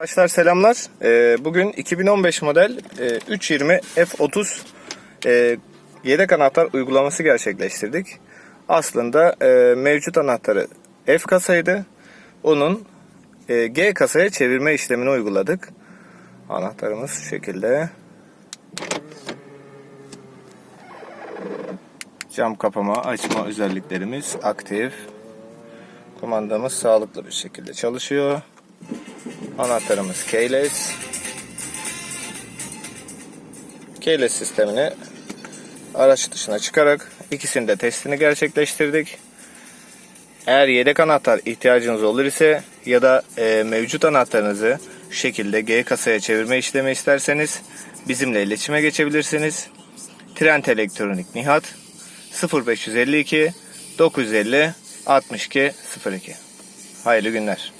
Arkadaşlar selamlar. Ee, bugün 2015 model e, 320 F30 e, yedek anahtar uygulaması gerçekleştirdik. Aslında e, mevcut anahtarı F kasaydı. Onun e, G kasaya çevirme işlemini uyguladık. Anahtarımız şu şekilde. Cam kapama açma özelliklerimiz aktif. Kumandamız sağlıklı bir şekilde çalışıyor. Anahtarımız keyless. Keyless sistemini araç dışına çıkarak ikisini de testini gerçekleştirdik. Eğer yedek anahtar ihtiyacınız olur ise ya da e, mevcut anahtarınızı şekilde G kasaya çevirme işlemi isterseniz bizimle iletişime geçebilirsiniz. Trend Elektronik Nihat 0552 950 62 02 Hayırlı günler.